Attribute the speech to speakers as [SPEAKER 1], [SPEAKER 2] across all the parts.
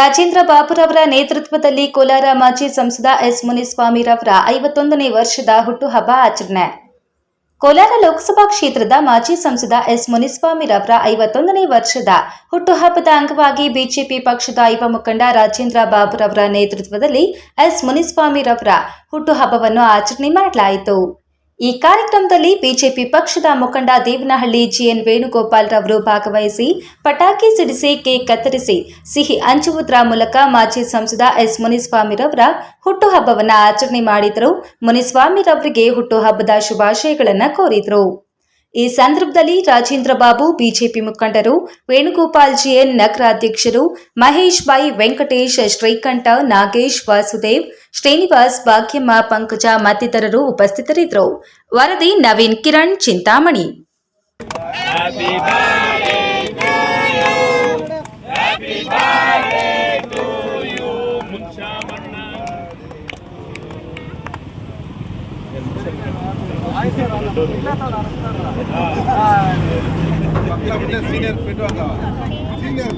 [SPEAKER 1] ರಾಜೇಂದ್ರ ಬಾಬುರವರ ನೇತೃತ್ವದಲ್ಲಿ ಕೋಲಾರ ಮಾಜಿ ಸಂಸದ ಎಸ್ ಮುನಿಸ್ವಾಮಿರವರ ಐವತ್ತೊಂದನೇ ವರ್ಷದ ಹುಟ್ಟುಹಬ್ಬ ಆಚರಣೆ. ಕೋಲಾರ ಲೋಕಸಭಾ ಕ್ಷೇತ್ರದ ಮಾಜಿ ಸಂಸದ ಎಸ್ ಮುನಿಸ್ವಾಮಿರವರ ಐವತ್ತೊಂದನೇ ವರ್ಷದ ಹುಟ್ಟುಹಬ್ಬದ ಅಂಗವಾಗಿ ಬಿಜೆಪಿ ಪಕ್ಷದ ಯುವ ಮುಖಂಡ ರಾಜೇಂದ್ರ ಬಾಬುರವರ ನೇತೃತ್ವದಲ್ಲಿ ಎಸ್ ಮುನಿಸ್ವಾಮಿರವರ ಹುಟ್ಟುಹಬ್ಬವನ್ನು ಆಚರಣೆ ಮಾಡಲಾಯಿತು. ಈ ಕಾರ್ಯಕ್ರಮದಲ್ಲಿ ಬಿಜೆಪಿ ಪಕ್ಷದ ಮುಖಂಡ ದೇವನಹಳ್ಳಿ ಜಿಎನ್ ವೇಣುಗೋಪಾಲ್ ರವರು ಭಾಗವಹಿಸಿ ಪಟಾಕಿ ಸಿಡಿಸಿ ಕೇಕ್ ಕತ್ತರಿಸಿ ಸಿಹಿ ಹಂಚುವುದರ ಮೂಲಕ ಮಾಜಿ ಸಂಸದ ಎಸ್ ಮುನಿಸ್ವಾಮಿರವರ ಹುಟ್ಟುಹಬ್ಬವನ್ನು ಆಚರಣೆ ಮಾಡಿದರು. ಮುನಿಸ್ವಾಮಿರವರಿಗೆ ಹುಟ್ಟುಹಬ್ಬದ ಶುಭಾಶಯಗಳನ್ನು ಕೋರಿದರು. ಈ ಸಂದರ್ಭದಲ್ಲಿ ರಾಜೇಂದ್ರ ಬಾಬು, ಬಿಜೆಪಿ ಮುಖಂಡರು ವೇಣುಗೋಪಾಲ್ ಜಿಎನ್ ನಗರಾಧ್ಯಕ್ಷರು ಮಹೇಶ್ ಬಾಯಿ ವೆಂಕಟೇಶ್, ಶ್ರೀಕಂಠ, ನಾಗೇಶ್, ವಾಸುದೇವ್, ಶ್ರೀನಿವಾಸ್, ಭಾಗ್ಯಮ್ಮ, ಪಂಕಜ ಮತ್ತಿತರರು ಉಪಸ್ಥಿತರಿದ್ದರು. ವರದಿ ನವೀನ್ ಕಿರಣ್, ಚಿಂತಾಮಣಿ.
[SPEAKER 2] సీనియర్ పెట్టు సీనియర్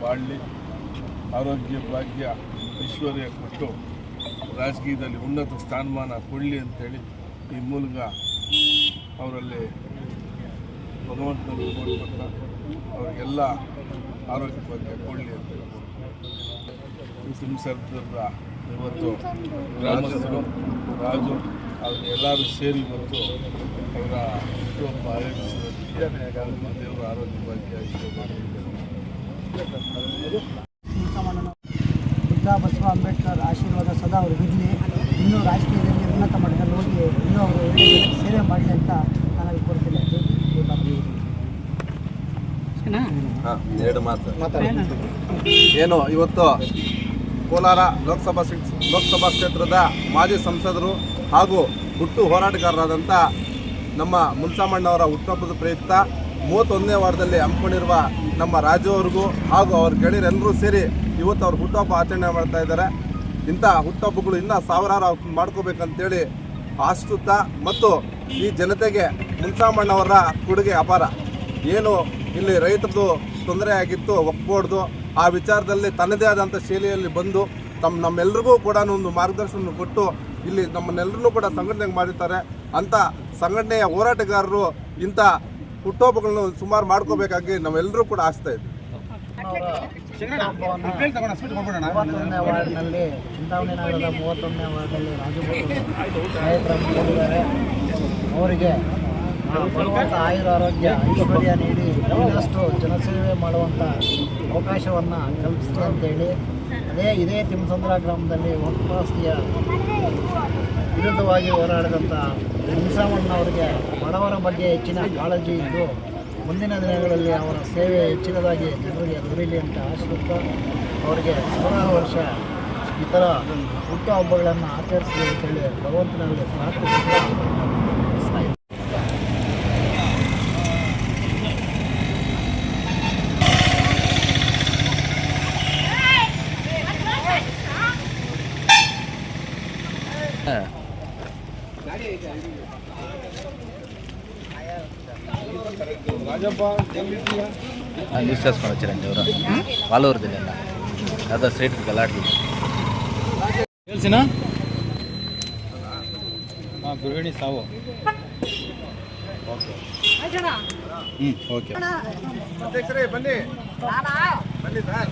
[SPEAKER 2] ಬಾಳಲಿ ಆರೋಗ್ಯ ಭಾಗ್ಯ ಐಶ್ವರ್ಯ ಕೊಟ್ಟು ರಾಜಕೀಯದಲ್ಲಿ ಉನ್ನತ ಸ್ಥಾನಮಾನ ಕೊಡಲಿ ಅಂತೇಳಿ ಈ ಮೂಲಕ ಅವರಲ್ಲಿ ಭಗವಂತನಲ್ಲಿ ಕೋರ್ಪಟ್ಟ ಅವರಿಗೆಲ್ಲ ಆರೋಗ್ಯ ಭಾಗ್ಯ ಕೊಡಲಿ ಅಂತ ಮುಸ್ಲಿಂ ಸರ್ದಾರದ ಇವತ್ತು ಗ್ರಾಮಸ್ಥರು ರಾಜು ಅವ್ರು ಎಲ್ಲರೂ ಸೇರಿ ಇವತ್ತು ಅವರ ಹುಟ್ಟುಹಬ್ಬ ಆಯೋಜಿಸಿರೋದಕ್ಕೆ ದೇವರ ಆರೋಗ್ಯ ಭಾಗ್ಯ
[SPEAKER 3] ಬುದ್ಧ ಬಸವ ಅಂಬೇಡ್ಕರ್ ಆಶೀರ್ವಾದ ಸದಾ ಅವರು ಇರಲಿ ಇನ್ನೂ ರಾಜಕೀಯದಲ್ಲಿ ಉನ್ನತ ಮಟ್ಟದಲ್ಲಿ ಹೋಗಿ ಇನ್ನೂ ಅವರು ಸೇವೆ ಮಾಡಿ ಅಂತ ನನಗೆ ಕೊಡ್ತೀನಿ ಕೋರ್ತೀನಿ
[SPEAKER 4] ಎರಡು ಮಾತು. ಏನು ಇವತ್ತು ಕೋಲಾರ ಲೋಕಸಭಾ ಲೋಕಸಭಾ ಕ್ಷೇತ್ರದ ಮಾಜಿ ಸಂಸದರು ಹಾಗೂ ಹುಟ್ಟು ಹೋರಾಟಗಾರರಾದಂಥ ನಮ್ಮ ಮುನ್ಸಾಮಣ್ಣವರ ಹುಟ್ಟುಹಬ್ಬದ ಪ್ರಯುಕ್ತ ಮೂವತ್ತೊಂದನೇ ವಾರದಲ್ಲಿ ಹಮ್ಮಿಕೊಂಡಿರುವ ನಮ್ಮ ರಾಜು ಅವ್ರಿಗೂ ಹಾಗೂ ಅವ್ರ ಗೆಳೆಯರೆಲ್ಲರೂ ಸೇರಿ ಇವತ್ತು ಅವ್ರ ಹುಟ್ಟುಹಬ್ಬ ಆಚರಣೆ ಮಾಡ್ತಾ ಇದ್ದಾರೆ. ಇಂಥ ಹುಟ್ಟುಹಬ್ಬಗಳು ಇನ್ನೂ ಸಾವಿರಾರು ಮಾಡ್ಕೋಬೇಕಂತೇಳಿ ಆಶಿಸುತ್ತ ಮತ್ತು ಈ ಜನತೆಗೆ ಮುನ್ಸಾಮಣ್ಣವರ ಕೊಡುಗೆ ಅಪಾರ. ಏನು ಇಲ್ಲಿ ರೈತರದು ತೊಂದರೆ ಆಗಿತ್ತು ಒಪ್ಕೊಡ್ದು ಆ ವಿಚಾರದಲ್ಲಿ ತನ್ನದೇ ಆದಂಥ ಶೈಲಿಯಲ್ಲಿ ಬಂದು ತಮ್ಮ ನಮ್ಮೆಲ್ಲರಿಗೂ ಕೂಡ ಒಂದು ಮಾರ್ಗದರ್ಶನ ಕೊಟ್ಟು ಇಲ್ಲಿ ನಮ್ಮನ್ನೆಲ್ಲರನ್ನೂ ಕೂಡ ಸಂಘಟನೆಗೆ ಮಾಡಿರ್ತಾರೆ. ಅಂಥ ಸಂಘಟನೆಯ ಹೋರಾಟಗಾರರು ಇಂಥ ಹುಟ್ಟುಹಬ್ಬಗಳನ್ನು ಸುಮಾರು ಮಾಡ್ಕೋಬೇಕಾಗಿ ನಾವೆಲ್ಲರೂ ಕೂಡ ಆಸ್ತಾ ಇದ್ವಿ
[SPEAKER 3] ಮೂವತ್ತೊಂದನೇ ವಾರ್ಡ್ನಲ್ಲಿ ಚಿಂತಾಮಣಿ ನಗರದ ಮೂವತ್ತೊಂದನೇ ವಾರ್ಡ್ನಲ್ಲಿ ರಾಜು ಅವರಿಗೆ ಆಯುರ್ ಆಯುರ ಆರೋಗ್ಯ ಐಶ್ವರ್ಯ ನೀಡಿ ಇನ್ನಷ್ಟು ಜನಸೇವೆ ಮಾಡುವಂಥ ಅವಕಾಶವನ್ನು ಅಂತ ಅಂತೇಳಿ ಅದೇ ಇದೇ ತಿಮ್ಮಸಂದ್ರ ಗ್ರಾಮದಲ್ಲಿ ಒತ್ತಾಸ್ತಿಯ ವಿರುದ್ಧವಾಗಿ ಹೋರಾಡಿದಂಥ ಅವರಿಗೆ ಬಡವರ ಬಗ್ಗೆ ಹೆಚ್ಚಿನ ಕಾಳಜಿ ಇದ್ದು ಮುಂದಿನ ದಿನಗಳಲ್ಲಿ ಅವರ ಸೇವೆ ಹೆಚ್ಚಿನದಾಗಿ ಜನರಿಗೆ ದೊರೀಲಿ ಅಂತ ಆಶಿಸುತ್ತಾ ಅವರಿಗೆ ಸಾವಿರಾರು ವರ್ಷ ಈ ಥರ ಹುಟ್ಟುಹಬ್ಬಗಳನ್ನು ಆಚರಿಸಲಿ ಅಂತೇಳಿ ಭಗವಂತನಲ್ಲಿ ಪ್ರಾರ್ಥಿಸುತ್ತಾ
[SPEAKER 5] ನ್ಯೂಸ್ చేసుకొని వచ్చారండి ఎవరు వాళ్ళ ఊరు తెలియదు అదో స్ట్రైట్ గలాట్లు తెలిసిన
[SPEAKER 6] ಗೃಹಿಣಿ ಸಾವು
[SPEAKER 4] ಓಕೆ
[SPEAKER 6] ಹ್ಞೂ ಓಕೆ
[SPEAKER 4] ಅಧ್ಯಕ್ಷರೇ ಬನ್ನಿ ಬನ್ನಿ ಸರ್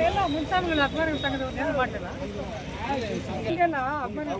[SPEAKER 7] ಎಲ್ಲ ಮುಂಚಾನೆ ಹದಿನಾರು ಸಂಘದ ಏನು ಮಾಡಿಲ್ಲ ಈಗೆಲ್ಲ ಹದಿನಾರು